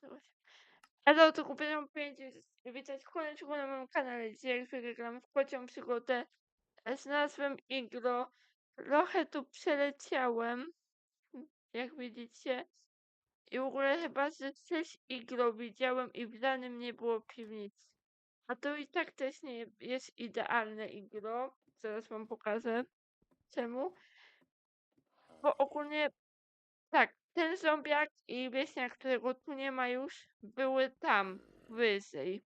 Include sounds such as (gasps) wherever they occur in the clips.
Proszę. Hello, to kupiłam pięć witać w na moim kanale. Dzisiaj gram w kocią przygodę. E, Znalazłem iglo. Trochę tu przeleciałem, jak widzicie. I w ogóle chyba, że też iglo widziałem i w żadnym nie było piwnicy. A to i tak też nie jest idealne iglo. Zaraz wam pokażę czemu. Bo ogólnie tak, ten zombiak i wieśniak, którego tu nie ma już, były tam, wyżej.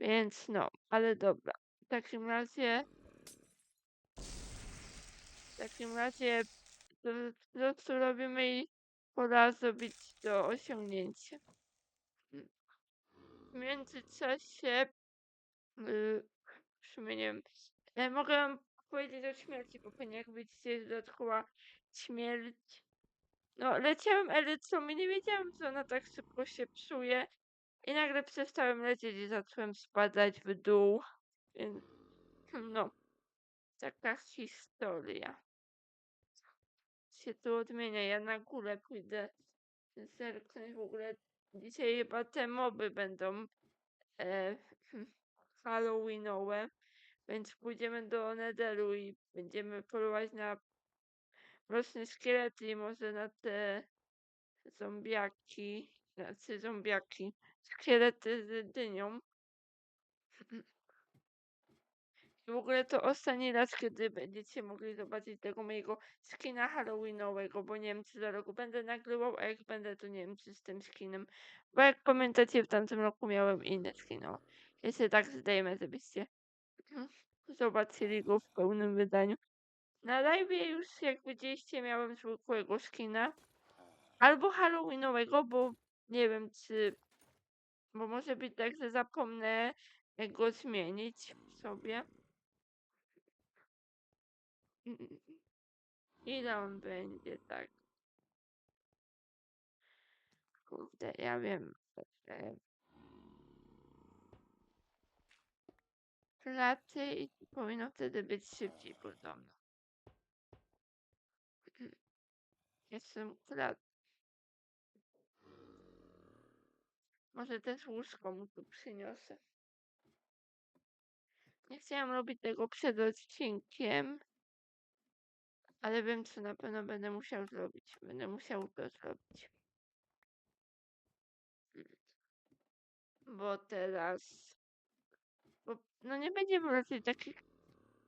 Więc no, ale dobra. W takim razie... W takim razie to prostu robimy i pora zrobić to osiągnięcie. W międzyczasie... Yy, w nie wiem. E, mogę powiedzieć o śmierci, bo pewnie jak widzicie jest dodatkowa śmierć. No, leciałem elytrą i nie wiedziałam, że ona tak szybko się psuje. I nagle przestałem lecieć i zacząłem spadać w dół. Więc, no, taka historia. Się tu odmienia. Ja na górę pójdę zerknąć w ogóle. Dzisiaj chyba te moby będą e, (laughs) halloweenowe. Więc pójdziemy do Netheru i będziemy polować na mroczne szkielety i może na te zombiaki, znaczy zombiaki, szkielety z dynią. (clears throat) I w ogóle to ostatni raz, kiedy będziecie mogli zobaczyć tego mojego skina halloweenowego, bo nie wiem, czy za roku będę nagrywał, a jak będę, to nie wiem, czy z tym skinem. Bo jak pamiętacie, w tamtym roku miałem inny skin. o. Jeszcze tak zdejmę, żebyście (clears throat) zobaczyli go w pełnym wydaniu. Na live już, jak widzieliście, miałem zwykłego skina. Albo halloweenowego, bo nie wiem, czy... Bo może być tak, że zapomnę go zmienić sobie. Ile on będzie, tak? Kurde, ja wiem. że Klaty i powinno wtedy być szybciej podobno. Jestem klat. Może też łóżko mu tu przyniosę. Nie chciałam robić tego przed odcinkiem. Ale wiem, co na pewno będę musiał zrobić. Będę musiał to zrobić. Bo teraz... Bo no nie będziemy raczej takich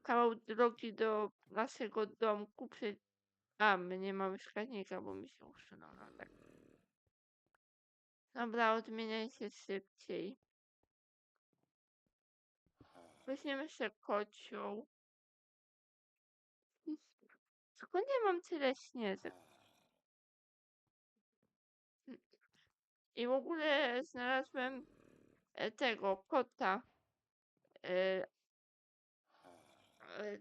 kawał drogi do naszego domku. Prze... A, my nie mamy wskaźnika, bo mi się usunął. No tak. Dobra, odmieniaj się szybciej. Weźmiemy sobie kocioł. Skąd ja mam tyle śnieżek? I w ogóle znalazłem e, tego kota. E, e,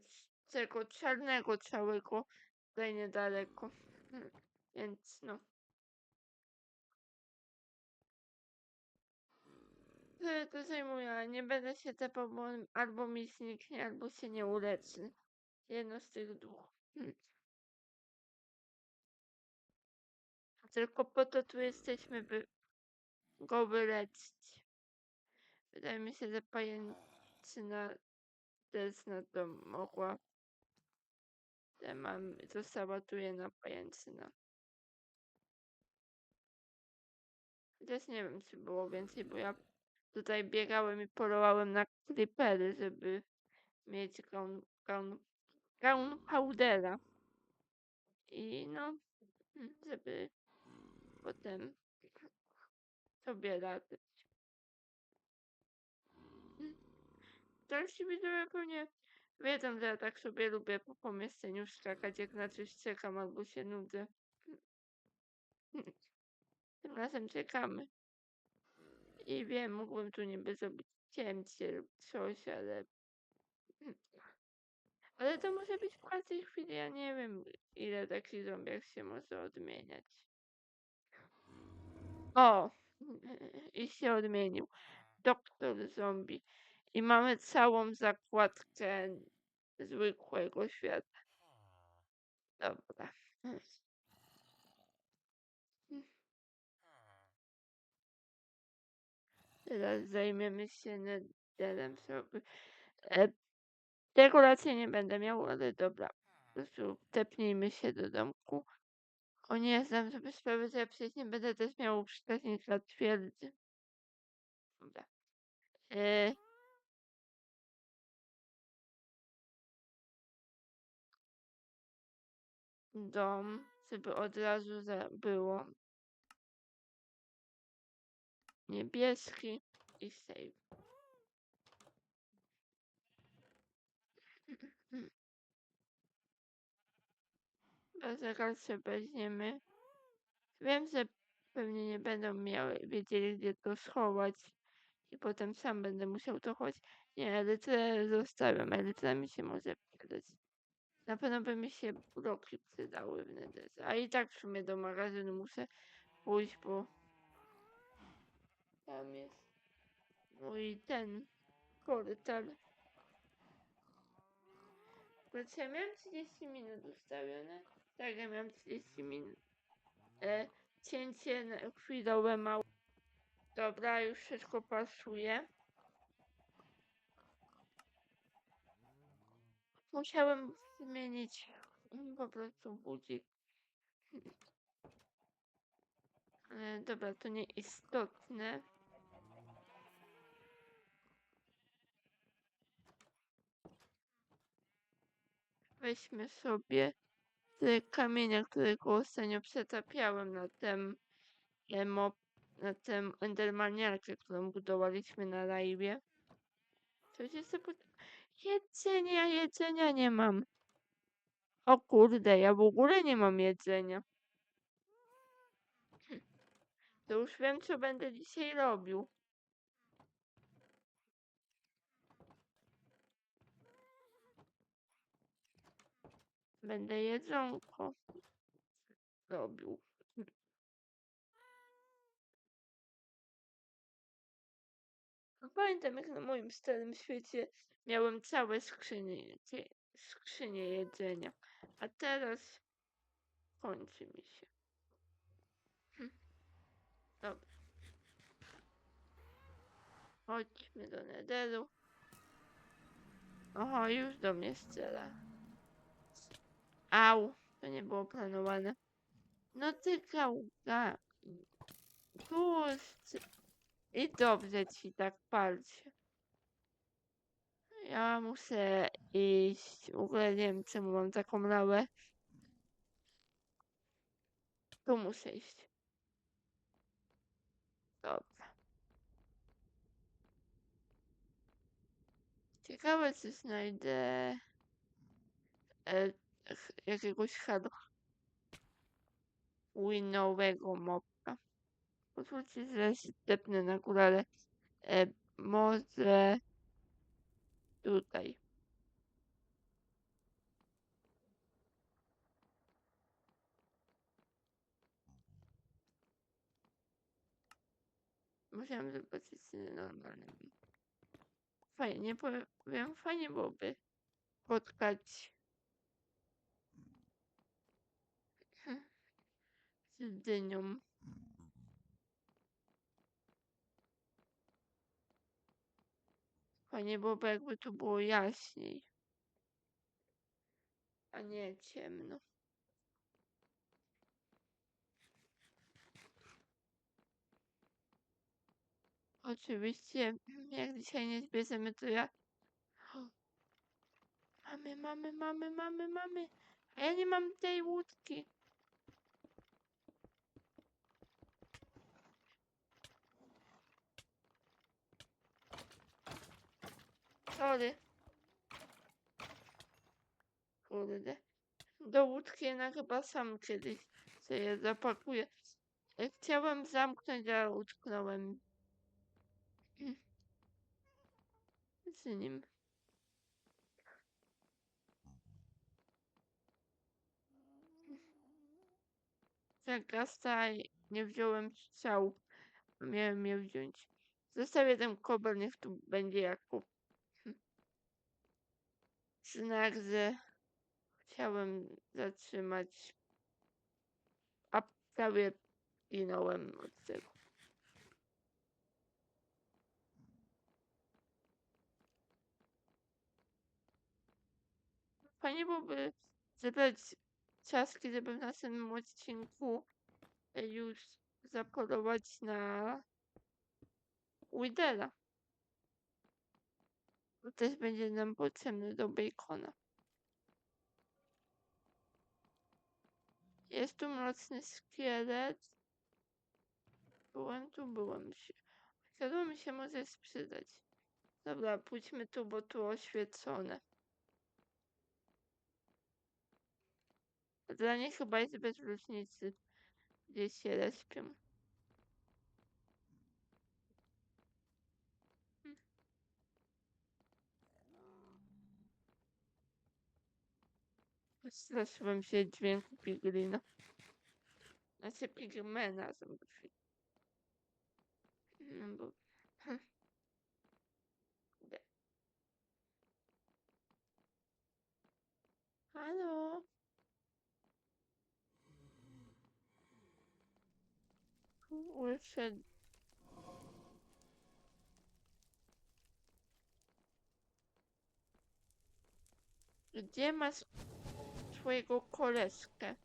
tego czarnego całego tutaj niedaleko. Więc no. Tyle to zajmuje, nie będę się tepał, bo albo mi zniknie, albo się nie uleczy. Jedno z tych dwóch. Hmm. Tylko po to tu jesteśmy, by go wyleczyć. Wydaje mi się, że pajęczyna też na to mogła. Mam, została tu jedna pajęczyna. Też nie wiem, czy było więcej, bo ja tutaj biegałem i polowałem na creepery, żeby mieć gun, gun, gunpowdera. I no, żeby potem sobie latać. Dalsi widzowie pewnie wiedzą, że ja tak sobie lubię po pomieszczeniu skakać, jak na coś czekam albo się nudzę. Tym razem czekamy. I wiem, mógłbym tu niby zrobić cięcie lub coś, ale... Ale to może być w każdej chwili, ja nie wiem, ile taki zombiak się może odmieniać. O! I się odmienił. Doktor zombie. I mamy całą zakładkę zwykłego świata. Dobra. Teraz zajmiemy się Netherem sobie. E, tego raczej nie będę miał, ale dobra. Po prostu tepnijmy się do domku. O nie, zdam sobie sprawę, że ja przecież nie będę też miał przekaźnika twierdzy. Dobra. E, dom, żeby od razu było niebieski i save. (clears throat) Zaraz się weźmiemy. Wiem, że pewnie nie będą miały, wiedzieli gdzie to schować i potem sam będę musiał to chować. Nie, elytrę zostawiam, elytra mi się może przydać. Na pewno by mi się bloki przydały w netherze. A i tak w sumie do magazynu muszę pójść, bo tam jest mój ten portal. Kurczę, ja miałem 30 minut ustawione. Tak, ja miałem 30 minut. E, cięcie na chwilowe mało. Dobra, już wszystko pasuje. Musiałem zmienić po prostu budzik. E, dobra, to nieistotne. Weźmy sobie te kamienia, którego ostatnio przetapiałem na tym e, mop, na tym endermaniarkę, którą budowaliśmy na live. Coś jest to... Jedzenia, jedzenia nie mam. O kurde, ja w ogóle nie mam jedzenia. To już wiem, co będę dzisiaj robił. Będę jedzonko robił. No Pamiętam, jak na moim starym świecie miałem całe skrzynie, skrzynie jedzenia, a teraz kończy mi się. Hm. Dobra. Chodźmy do Netheru. Oho, już do mnie strzela. Au, to nie było planowane. No ty gałga. Puść. I dobrze ci tak palcie. Ja muszę iść. W ogóle nie wiem czemu mam taką lałę. Tu muszę iść. Dobra. Ciekawe czy znajdę e, jakiegoś Halloweenowego mobka. Pozwólcie, że się stepnę na górę, ale e, może tutaj. Musiałem zobaczyć na normalnym. Fajnie, powiem, fajnie byłoby spotkać (clears throat) z dynią. Fajnie byłoby, jakby tu było jaśniej, a nie ciemno. Oczywiście, jak dzisiaj nie zbierzemy, to ja... (gasps) Mamy, mamy, mamy, mamy, mamy. A ja nie mam tej łódki. Sorry. Kurde. Do łódki jednak chyba sam kiedyś sobie zapakuję. Chciałem zamknąć, ale utknąłem z nim. Zagasta nie wziąłem strzał. Miałem je wziąć. Zostawię ten kobel, niech tu będzie jako znak, że chciałem zatrzymać, a prawie ginąłem od tego. Fajnie byłoby zebrać czaski, żeby w następnym odcinku e, już zapolować na Widera. To też będzie nam potrzebny do bacona. Jest tu mroczny szkielet. Byłem tu, byłem się. Siadło mi się może sprzedać. Dobra, pójdźmy tu, bo tu oświecone. Dla nich chyba jest bez różnicy, gdzie się respią. Straszyłem się dźwięku piglina. Znaczy pigmena, zobaczyć. No bo... hm. Kurde. Halo? Kurczę. Gdzie masz twojego koleżkę?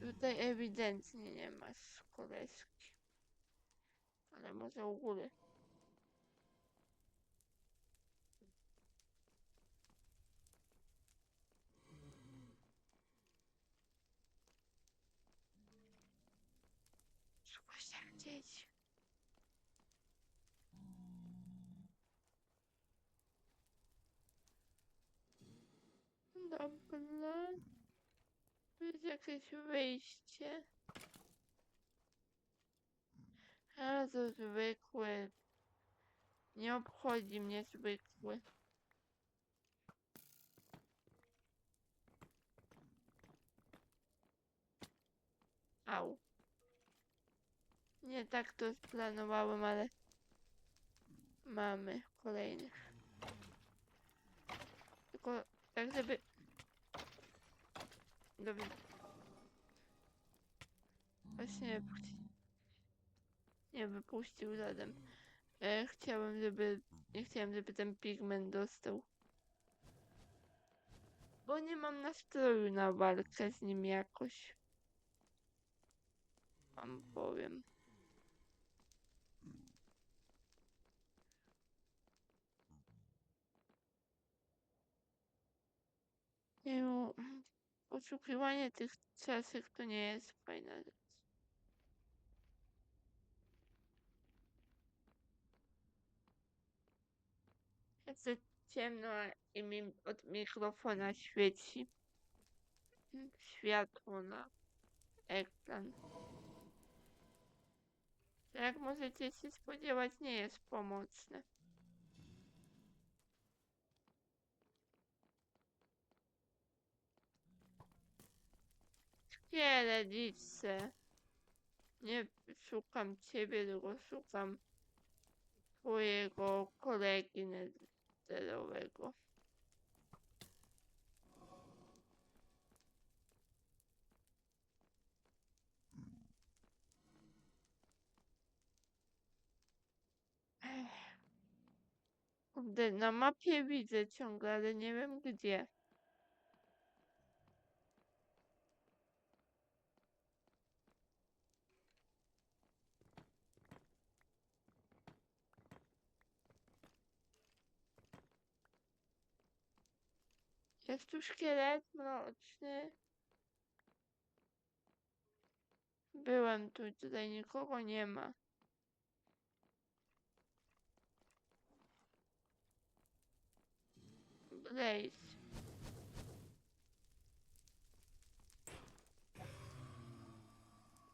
Tutaj ewidentnie nie masz koleżki. Ale może u góry. Szukaj się gdzieś. Dobra. Jest jakieś wyjście. A to zwykły. Nie obchodzi mnie zwykły. Au. Nie tak to planowałem, ale mamy kolejnych. Tylko tak, żeby... Dobrze. Właśnie nie wypuścił zadem. E, chciałem, żeby... Nie chciałem, żeby ten pigment dostał. Bo nie mam nastroju na walkę z nim jakoś. Wam powiem. Nie poszukiwanie tych czasek to nie jest fajna rzecz. Jest ciemno i mi od mikrofona świeci światło na ekran. Jak możecie się spodziewać, nie jest pomocne. Se. Nie szukam ciebie, tylko szukam twojego kolegi nederowego. Ech. Kurde, na mapie widzę ciągle, ale nie wiem gdzie. Jest tu szkielet mroczny. Byłem tu, tutaj nikogo nie ma. Blaze.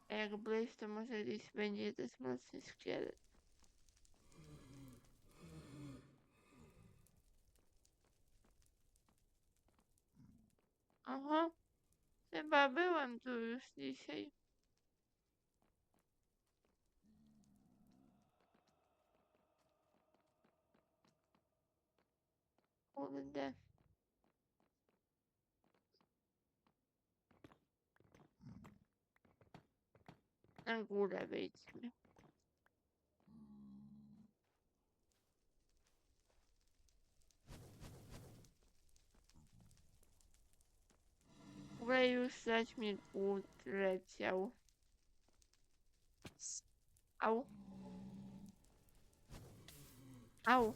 Jak Blaze to może gdzieś będzie też mocny szkielet. Aha. Chyba byłem tu już dzisiaj. Kurde. Na górę wejdźmy. Ogóle już zaś mi głód leciał. Au. Au.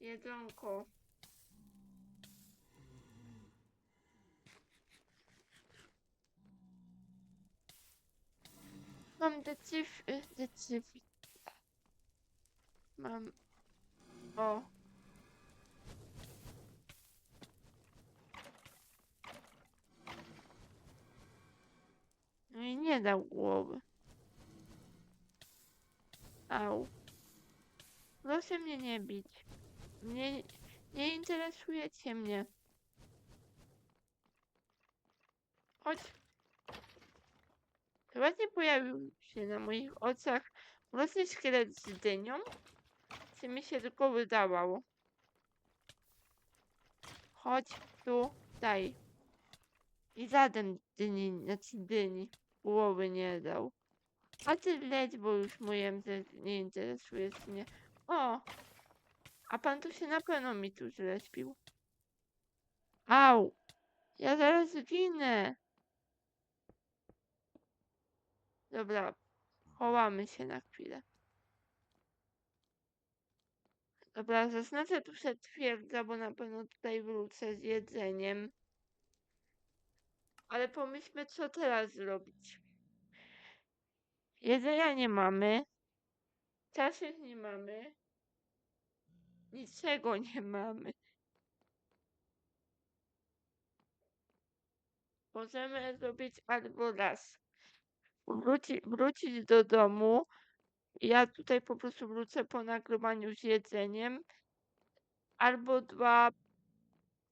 Jedzonko. Mam decyf... decyf... Mam... O. No i nie dał głowy. Au. Proszę mnie nie bić. Nie, nie interesujecie mnie. Chodź. Chyba nie pojawił się na moich oczach mroczny szkielet z dynią. Czy mi się tylko wydawało? Chodź tu, daj. I żaden dyni, znaczy dyni, głowy nie dał. A ty leć, bo już moje nie interesuje mnie. O! A pan tu się na pewno mi tu zleśpił. Au! Ja zaraz zginę. Dobra, chowamy się na chwilę. Dobra, zaznaczę tu się twierdza, bo na pewno tutaj wrócę z jedzeniem. Ale pomyślmy, co teraz zrobić. Jedzenia nie mamy. Czasów nie mamy. Niczego nie mamy. Możemy zrobić albo raz. Wróci, wrócić do domu. Ja tutaj po prostu wrócę po nagrywaniu z jedzeniem. Albo dwa.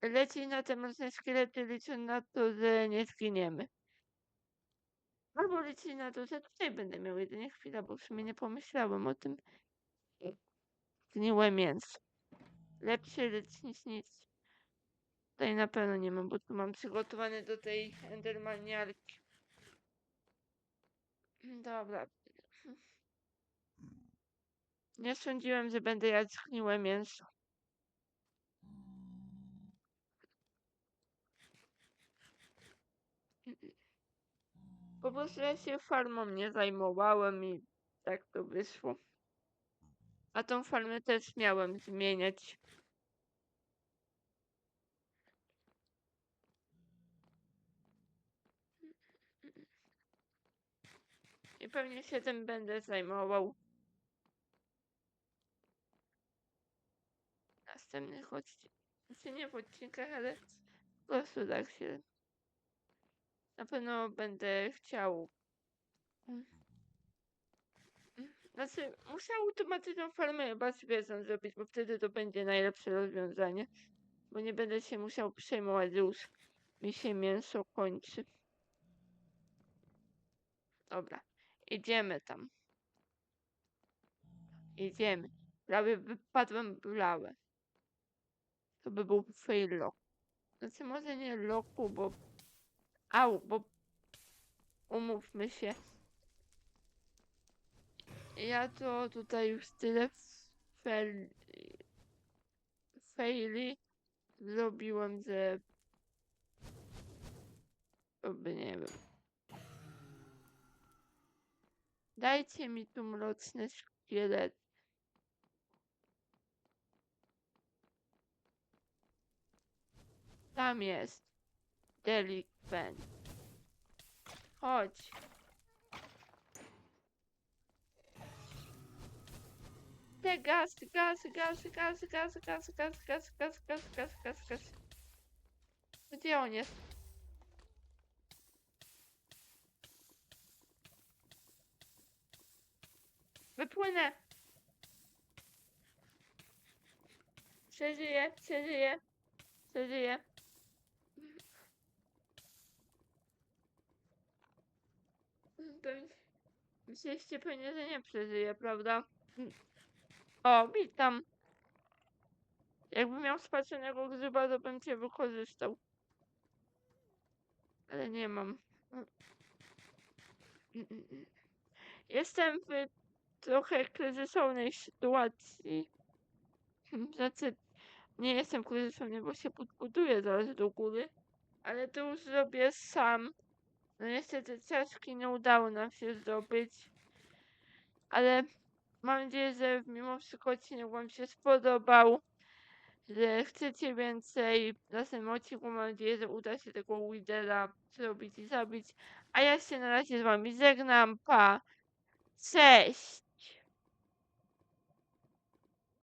Lecieć na te mroczne szkielety, licząc na to, że nie zginiemy. Albo liczyć na to, że tutaj będę miał jedynie chwilę, bo w sumie nie pomyślałem o tym. Zgniłe mięso. Lepsze lecz niż nic. Tutaj na pewno nie mam, bo tu mam przygotowane do tej endermaniarki. Dobra. Nie sądziłem, że będę jadł zgniłe mięso. Po prostu ja się farmą nie zajmowałem i tak to wyszło. A tą farmę też miałem zmieniać. I pewnie się tym będę zajmował. Następnych odcinkach. Znaczy nie w odcinkach, ale po prostu tak się. Na pewno będę chciał. Mm. Znaczy, muszę automatyczną farmę chyba z wiedzą zrobić, bo wtedy to będzie najlepsze rozwiązanie. Bo nie będę się musiał przejmować, że już mi się mięso kończy. Dobra, idziemy tam. Idziemy. Prawie wypadłem w lawę. To by był fail lock. Znaczy może nie loku, bo... Au, bo... Umówmy się. Ja to tutaj już tyle fel... faili zrobiłem, że... Nie wiem. Dajcie mi tu mroczny szkielet. Tam jest. Delikwent. Chodź. Te gaz, gaz, gaz, gaz, gaz, gaz, gaz, gaz, gaz, gaz, gaz, gaz, gaz. Gdzie on jest? Wypłynę. Przeżyję, przeżyję, przeżyję. Myśleliście pewnie, że nie przeżyję, prawda? O, witam. Jakbym miał spaconego grzyba, to bym cię wykorzystał. Ale nie mam. Jestem w trochę kryzysownej sytuacji. Znaczy, nie jestem kryzysowny, bo się podbuduję zaraz do góry, ale to już zrobię sam. No niestety ciaszki nie udało nam się zdobyć, ale mam nadzieję, że mimo wszystko odcinek Wam się spodobał, że chcecie więcej. W następnym odcinku mam nadzieję, że uda się tego Widera zrobić i zabić. A ja się na razie z Wami żegnam. Pa! Cześć!